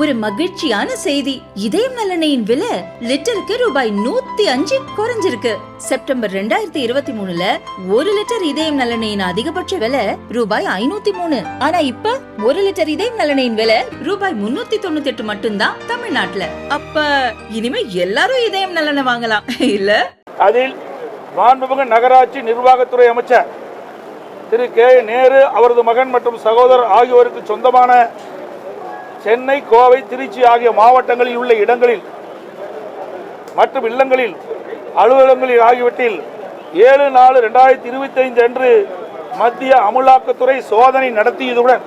ஒரு மகிழ்ச்சியான செய்தி. இதயம் நலனையின் விலை லிட்டருக்கு ரூபாய் நூத்தி அஞ்சு குறைஞ்சிருக்கு. செப்டம்பர் ரெண்டாயிரத்தி இருபத்தி மூணுல ஒரு லிட்டர் இதயம் நலனையின் அதிகபட்ச விலை ரூபாய் ஐநூத்தி மூணு. ஆனா இப்ப ஒரு லிட்டர் இதயம் நலனையின் விலை ரூபாய் முன்னூத்தி தொண்ணூத்தி எட்டு மட்டும்தான் தமிழ்நாட்டுல. அப்ப இனிமே எல்லாரும் இதயம் நலனை வாங்கலாம். இல்ல? அதில் மாண்புமிகு நகராட்சி நிர்வாகத்துறை அமைச்சர் திரு கே நேரு அவரது மகன் மற்றும் சகோதரர் ஆகியோருக்கு சொந்தமான சென்னை கோவை திருச்சி ஆகிய மாவட்டங்களில் உள்ள இடங்களில் மற்றும் இல்லங்களில் அலுவலகங்களில் ஆகியவற்றில் ஏழு நாலு ரெண்டாயிரத்தி இருபத்தி ஐந்து அன்று மத்திய அமலாக்கத்துறை சோதனை நடத்தியதுடன்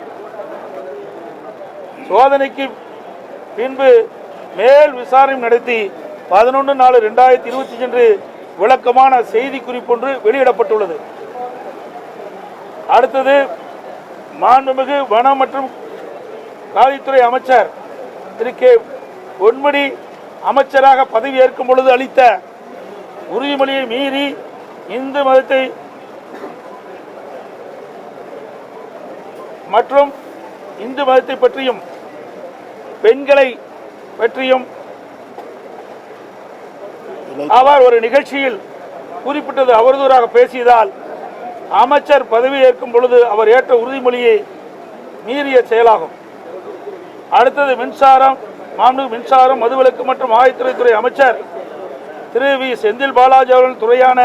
சோதனைக்கு பின்பு மேல் விசாரணை நடத்தி பதினொன்று நாலு ரெண்டாயிரத்தி இருபத்தி அன்று விளக்கமான செய்தி குறிப்பொன்று வெளியிடப்பட்டுள்ளது. அடுத்தது மாண்புமிகு வனம் மற்றும் காவல்துறை அமைச்சர் திரு கே பொன்மணி அமைச்சராக பதவி ஏற்கும் பொழுது அளித்த உறுதிமொழியை மீறி இந்து மதத்தை மற்றும் இந்து மதத்தை பற்றியும் பெண்களை பற்றியும் அவர் ஒரு நிகழ்ச்சியில் குறிப்பிட்டது அவதூறாக பேசியதால் அமைச்சர் பதவி ஏற்கும் பொழுது அவர் ஏற்ற உறுதிமொழியை மீறிய செயலாகும். அடுத்தது மின்சாரம் மாண்பு மின்சாரம் மதுவிலக்கு மற்றும் ஆயத்துறைத்துறை அமைச்சர் திரு வி. செந்தில் பாலாஜி அவர்கள் துறையான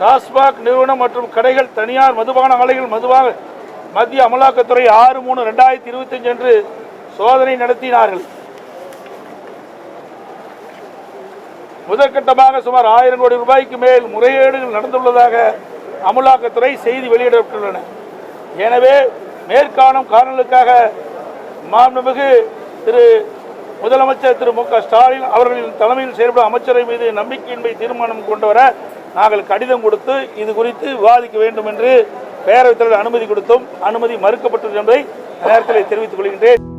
டாஸ்மாக் நிறுவனம் மற்றும் கடைகள் தனியார் மதுபான ஆலைகள் மதுவாக மத்திய அமலாக்கத்துறை ஆறு மூணு ரெண்டாயிரத்தி இருபத்தஞ்சு அன்று சோதனை நடத்தினார்கள். முதற்கட்டமாக சுமார் ஆயிரம் கோடி ரூபாய்க்கு மேல் முறைகேடுகள் நடந்துள்ளதாக அமலாக்கத்துறை செய்தி வெளியிடப்பட்டுள்ளன. எனவே மேற்காணும் காரணங்களுக்காக மாண்புமிகு திரு முதலமைச்சர் திரு மு க ஸ்டாலின் அவர்களின் தலைமையில் செயல்படும் அமைச்சரை மீது நம்பிக்கையின்மை தீர்மானம் கொண்டு வர நாங்கள் கடிதம் கொடுத்து இது குறித்து விவாதிக்க வேண்டும் என்று பேரவைத் தலைவர் அனுமதி கொடுத்தும் அனுமதி மறுக்கப்பட்டது என்பதை நேரத்தில் தெரிவித்துக் கொள்கின்றேன்.